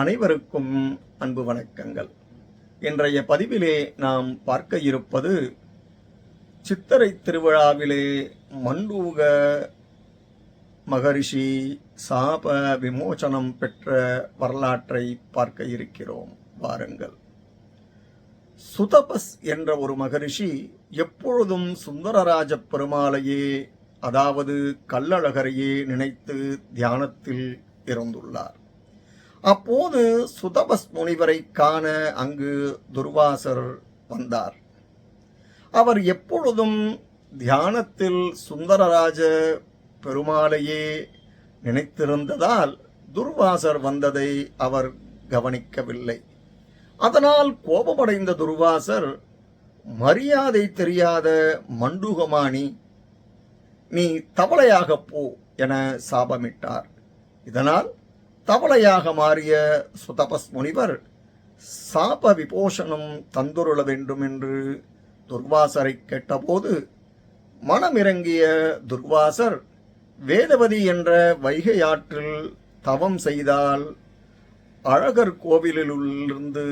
அனைவருக்கும் அன்பு வணக்கங்கள். இன்றைய பதிவிலே நாம் பார்க்க இருப்பது சித்தரை திருவிழாவிலே மண்டூக மகரிஷி சாப விமோசனம் பெற்ற வரலாற்றை பார்க்க இருக்கிறோம். வாருங்கள். சுதபஸ் என்ற ஒரு மகரிஷி எப்பொழுதும் சுந்தரராஜ பெருமாளையே அதாவது கள்ளழகரையே நினைத்து தியானத்தில் இருந்துள்ளார். அப்போது சுதபஸ் முனிவரை காண அங்கு துர்வாசர் வந்தார். அவர் எப்பொழுதும் தியானத்தில் சுந்தரராஜ பெருமாளையே நினைத்திருந்ததால் துர்வாசர் வந்ததை அவர் கவனிக்கவில்லை. அதனால் கோபமடைந்த துர்வாசர் மரியாதை தெரியாத மண்டூகமானி நீ தவளையாகப் போ என சாபமிட்டார். இதனால் தவளையாக மாறிய சுதபஸ் முனிவர் சாப விபோஷனம் தந்துருள வேண்டும் என்று துர்வாசரை கேட்டபோது மனமிறங்கிய துர்வாசர் வேதவதி என்ற வைகை ஆற்றில் தவம் செய்தால் அழகர் கோவிலிலிருந்து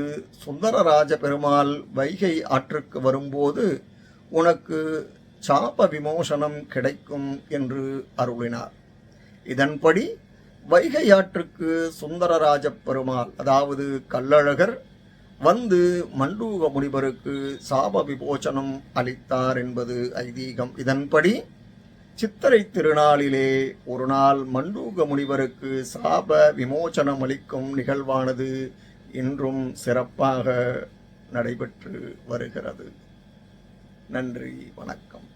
சுந்தரராஜ பெருமாள் வைகை ஆற்றுக்கு வரும்போது உனக்கு சாப விமோசனம் கிடைக்கும் என்று அருளினார். இதன்படி வைகை ஆற்றுக்கு சுந்தரராஜ பெருமாள் அதாவது கள்ளழகர் வந்து மண்டூக முனிவருக்கு சாப விமோச்சனம் அளித்தார் என்பது ஐதீகம். இதன்படி சித்திரை திருநாளிலே ஒரு நாள் மண்டூக முனிவருக்கு சாப விமோசனம் அளிக்கும் நிகழ்வானது இன்றும் சிறப்பாக நடைபெற்று வருகிறது. நன்றி வணக்கம்.